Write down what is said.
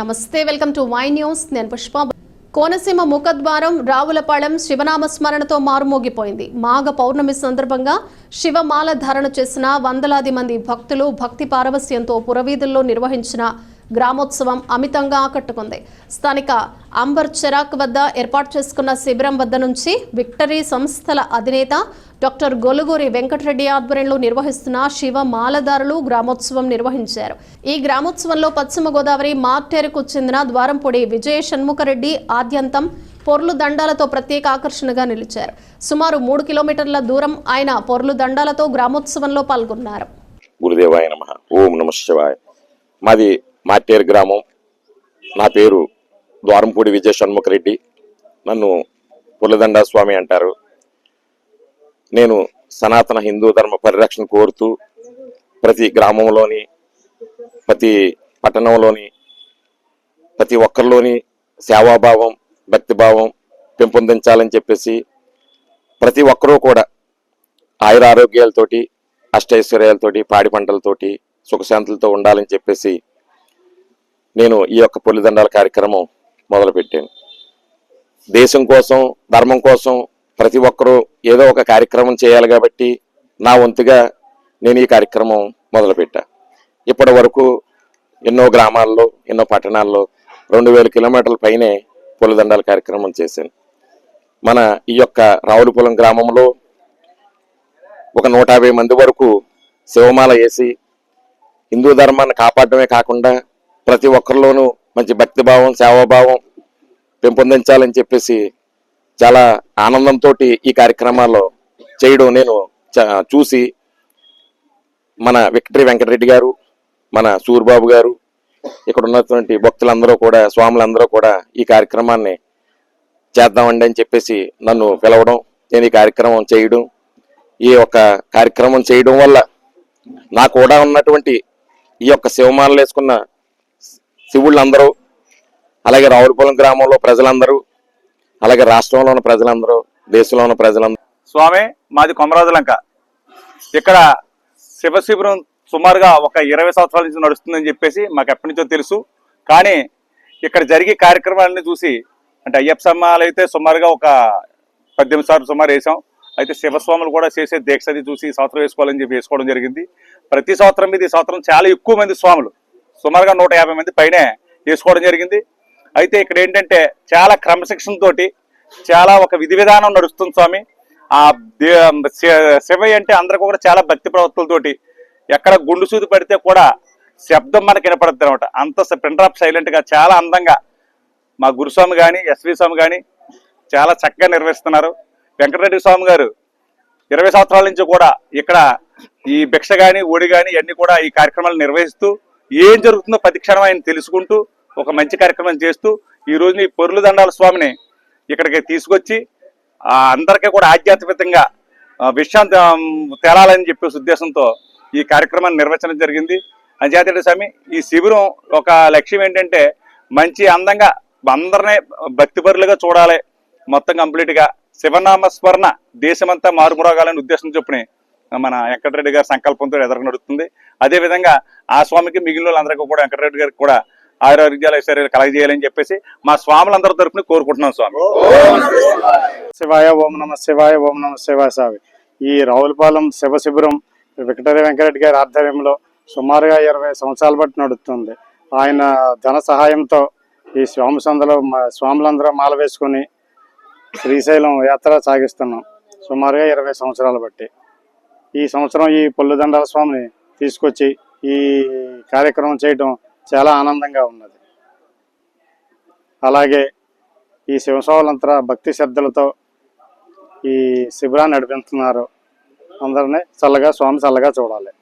నమస్తే welcome to Y news. నేను పుష్ప. కోనసీమ ముఖద్వారం రావులపాళెం శివనామ స్మరణతో మారుమోగిపోయింది. మాఘ పౌర్ణమి సందర్భంగా శివమాల ధారణ చేసిన వందలాది మంది భక్తులు భక్తి పారవస్యంతో పురవీధుల్లో నిర్వహించిన గ్రామోత్సవం అమితంగా ఆకట్టుకుంది. స్థానిక అంబర్ చెరాక్ వద్ద ఏర్పాటు చేసుకున్న శిబిరం వద్ద నుంచి విక్టరీ సంస్థల అధినేత డాక్టర్ గొలుగూరి వెంకటరెడ్డి ఆధ్వర్యంలో నిర్వహిస్తున్న శివ మాలదారులు గ్రామోత్సవం నిర్వహించారు. ఈ గ్రామోత్సవంలో పశ్చిమ గోదావరి మార్టేరుకు చెందిన ద్వారంపొడి విజయ షణ్ముఖరెడ్డి ఆద్యంతం పొర్లు దండాలతో ప్రత్యేక ఆకర్షణగా నిలిచారు. సుమారు మూడు కిలోమీటర్ల దూరం ఆయన పొర్లు దండాలతో గ్రామోత్సవంలో పాల్గొన్నారు. గురుదేవాయ నమ. ఓం నమ శివాయ. మాది మార్టేరు గ్రామం. నా పేరు ద్వారంపూడి విజయ షణ్ముఖరెడ్డి నన్ను పుల్లదండ స్వామి అంటారు. నేను సనాతన హిందూ ధర్మ పరిరక్షణ కోరుతూ ప్రతి గ్రామంలోని ప్రతి పట్టణంలోని ప్రతి ఒక్కరిలోని సేవాభావం భక్తిభావం పెంపొందించాలని చెప్పేసి ప్రతి ఒక్కరూ కూడా ఆయుర ఆరోగ్యాలతోటి అష్టైశ్వర్యాలతోటి పాడి పంటలతోటి సుఖశాంతులతో ఉండాలని చెప్పేసి నేను ఈ యొక్క పొలిదండాల కార్యక్రమం మొదలుపెట్టాను. దేశం కోసం ధర్మం కోసం ప్రతి ఒక్కరూ ఏదో ఒక కార్యక్రమం చేయాలి కాబట్టి నా వంతుగా నేను ఈ కార్యక్రమం మొదలుపెట్టా. ఇప్పటి వరకు ఎన్నో గ్రామాల్లో ఎన్నో పట్టణాల్లో రెండు వేల కిలోమీటర్ల పైనే పొలిదండాల కార్యక్రమం చేశాను. మన ఈ యొక్క రావులపురం గ్రామంలో ఒక నూట యాభై మంది వరకు శివమాల వేసి హిందూ ధర్మాన్ని కాపాడమే కాకుండా ప్రతి ఒక్కరిలోనూ మంచి భక్తిభావం సేవాభావం పెంపొందించాలని చెప్పేసి చాలా ఆనందంతో ఈ కార్యక్రమాల్లో చేయడం నేను చ- చూసి మన విక్టరీ వెంకటరెడ్డి గారు మన సూర్బాబు గారు ఇక్కడ ఉన్నటువంటి భక్తులందరూ కూడా స్వాములందరూ కూడా ఈ కార్యక్రమాన్ని చేద్దామండి అని చెప్పేసి నన్ను పిలవడం నేను ఈ కార్యక్రమం చేయడం ఈ యొక్క కార్యక్రమం చేయడం వల్ల నాకు కూడా ఉన్నటువంటి ఈ యొక్క శివమాలలు వేసుకున్న శివుళ్ళందరూ అలాగే రావులపాలెం గ్రామంలో ప్రజలందరూ అలాగే రాష్ట్రంలో ఉన్న ప్రజలందరూ దేశంలో ఉన్న ప్రజలందరూ. స్వామి మాది కొమరాజులంక. ఇక్కడ శివ శిబిరం సుమారుగా ఒక ఇరవై సంవత్సరాల నుంచి నడుస్తుందని చెప్పేసి మాకు ఎప్పటి నుంచో తెలుసు. కానీ ఇక్కడ జరిగే కార్యక్రమాలన్నీ చూసి అంటే అయ్యప్ప సమ్మాలు అయితే సుమారుగా ఒక పద్దెనిమిది సార్లు సుమారు వేసాం. అయితే శివస్వాములు కూడా చేసే దీక్షది చూసి సంవత్సరం వేసుకోవాలని చెప్పి వేసుకోవడం జరిగింది. ప్రతి సంవత్సరం మీద ఈ సంవత్సరం చాలా ఎక్కువ మంది స్వాములు. సుమారుగా నూట యాభై మంది పైనే తీసుకోవడం జరిగింది. అయితే ఇక్కడ ఏంటంటే చాలా క్రమశిక్షణ తోటి చాలా ఒక విధి విధానం నడుస్తుంది స్వామి. ఆ దే- శివయ్య అంటే అందరికీ కూడా చాలా భక్తి ప్రవృత్తులతోటి ఎక్కడ గుండు సూది పడితే కూడా శబ్దం మనకి వినపడుతుంది అనమాట అంత ప్రింటర్ సైలెంట్గా చాలా అందంగా మా గురుస్వామి కానీ ఎస్వి స్వామి కానీ చాలా చక్కగా నిర్వహిస్తున్నారు. వెంకటరెడ్డి స్వామి గారు ఇరవై సంవత్సరాల నుంచి కూడా ఇక్కడ ఈ భిక్ష కానీ ఓడి కానీ ఇవన్నీ కూడా ఈ కార్యక్రమాలు నిర్వహిస్తూ ఏం జరుగుతుందో ప్రతి క్షణం ఆయన తెలుసుకుంటూ ఒక మంచి కార్యక్రమం చేస్తూ ఈ రోజు ఈ పొరులు దండాల స్వామిని ఇక్కడికి తీసుకొచ్చి అందరికీ కూడా ఆధ్యాత్మికంగా విశ్రాంతి తేరాలని తేలాలని చెప్పేసి ఉద్దేశంతో ఈ కార్యక్రమాన్ని నిర్వహించడం జరిగింది. అంచేతండి స్వామి ఈ శిబిరం ఒక లక్ష్యం ఏంటంటే మంచి అందంగా అందరినీ భక్తిపరులుగా చూడాలి. మొత్తం కంప్లీట్గా శివనామ స్మరణ దేశమంతా మారుమురాగాలని ఉద్దేశం చొప్పున మన వెంకటరెడ్డి గారి సంకల్పంతో ఎదురు నడుస్తుంది. అదే విధంగా ఆ స్వామికి మిగిలిన వాళ్ళందరికీ కూడా వెంకటరెడ్డి గారికి కూడా ఆరోగ్యాలు ఐశ్వర్యాలు కలగజేయాలని చెప్పేసి మా స్వాములందరి తరఫున కోరుకుంటున్నాం స్వామి. శివాయ ఓం నమ శివాయ ఓం నమ శివాయ సావి. ఈ రావులపాలెం శివ శిబిరం వికటరి వెంకరెడ్డి గారి ఆధ్వర్యంలో సుమారుగా ఇరవై సంవత్సరాల బట్టి నడుస్తుంది. ఆయన ధన సహాయంతో ఈ స్వామి సందులో మా స్వాములందరూ మాల వేసుకొని శ్రీశైలం యాత్ర సాగిస్తున్నాం. సుమారుగా ఇరవై సంవత్సరాలు బట్టి. ఈ సంవత్సరం ఈ పొల్లుదండాల స్వామిని తీసుకొచ్చి ఈ కార్యక్రమం చేయటం చాలా ఆనందంగా ఉన్నది. అలాగే ఈ శివస్వాములంతా భక్తి శ్రద్ధలతో ఈ శిబిరాన్ని నడిపిస్తున్నారు. అందరినీ చల్లగా స్వామి చల్లగా చూడాలి.